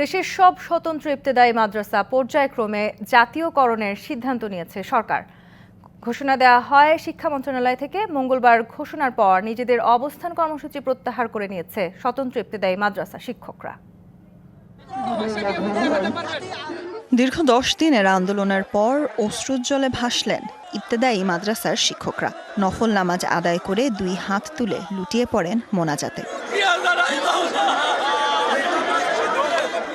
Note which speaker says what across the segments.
Speaker 1: দেশের সব স্বতন্ত্র ইবতেদায়ী মাদ্রাসা পর্যায়ক্রমে জাতীয়করণের সিদ্ধান্ত নিয়েছে সরকার। ঘোষণা দেওয়া হয় শিক্ষা মন্ত্রণালয় থেকে মঙ্গলবার ঘোষণার পর নিজেদের অবস্থান কর্মসূচি প্রত্যাহার করে নিয়েছে স্বতন্ত্র ইবতেদায়ী মাদ্রাসা শিক্ষকরা।
Speaker 2: দীর্ঘ দশ দিনের আন্দোলনের পর অশ্রুজ্জলে ভাসলেন ইবতেদায়ী মাদ্রাসার শিক্ষকরা। নফল নামাজ আদায় করে দুই হাত তুলে লুটিয়ে পড়েন মোনাজাতে।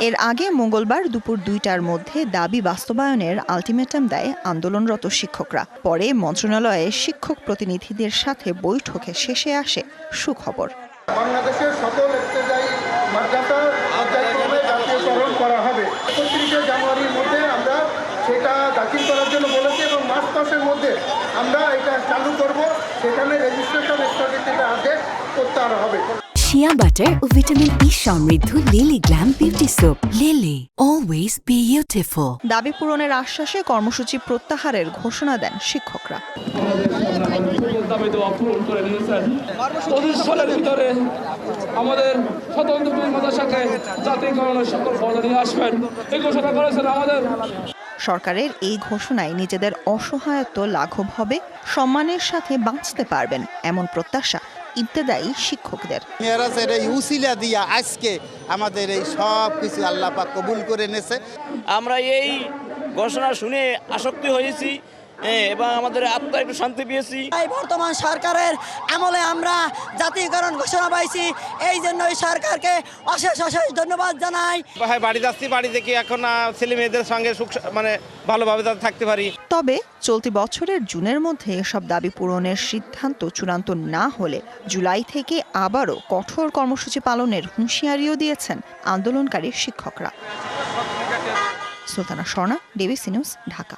Speaker 2: এর আগে মঙ্গলবার দুপুর দুইটার মধ্যে দাবি বাস্তবায়নের আলটিমেটাম দেয় আন্দোলনরত শিক্ষকরা। পরে মন্ত্রণালয়ে শিক্ষক প্রতিনিধিদের সাথে বৈঠকে শেষে আসে সুখবর।
Speaker 3: বাংলাদেশের সকল আমরা এটা চালু করব। সেখানে রেজিস্ট্রেশন প্রত্যাহার হবে।
Speaker 4: শিয়া বাটার ও ভিটামিন ই সমৃদ্ধ Lily glam beauty soap Lily always beautiful
Speaker 2: দাবি পূরণের আশ্বাসে কর্মসূচি প্রত্যাহারের ঘোষণা দেন শিক্ষকরা।
Speaker 5: ভিতরে আমাদের স্বতন্ত্র মাদ্রাসাকে জাতীয়করণের সকল পদে নিয়ে আসবেন। এই ঘোষণা করেছেন আমাদের।
Speaker 2: সরকারের এই ঘোষণায় নিজেদের অসহায়ত্ব লাঘব হবে সম্মানের সাথে বাঁচতে পারবেন এমন প্রত্যাশা ইবতেদায়ী শিক্ষকদের।
Speaker 6: মেয়েরাজের এই উসিলা দিয়া আজকে আমাদের এই সব কিছু আল্লাহ পাক কবুল করে নেছে
Speaker 7: আমরা এই ঘোষণা শুনে আসক্তি হয়েছি। হ্যাঁ, এবং আমাদের আত্মা একটু শান্তি পেয়েছি।
Speaker 8: এই বর্তমান সরকারের আমলে আমরা জাতীয়করণ ঘোষণা পাইছি। এই জন্য এই সরকারকে অশেষ অশেষ ধন্যবাদ জানাই।
Speaker 9: ভাই বাড়ি যাচ্ছি বাড়ি থেকে এখন ছেলে মেয়েদের সঙ্গে সুখ মানে ভালোভাবে তাদের থাকতে পারি।
Speaker 2: তবে চলতি বছরের জুনের মধ্যে এসব দাবি পূরণের সিদ্ধান্ত চূড়ান্ত না হলে জুলাই থেকে আবারও কঠোর কর্মসূচি পালনের হুঁশিয়ারিও দিয়েছেন আন্দোলনকারী শিক্ষকরা। Sultana Swarna D B C news Dhaka.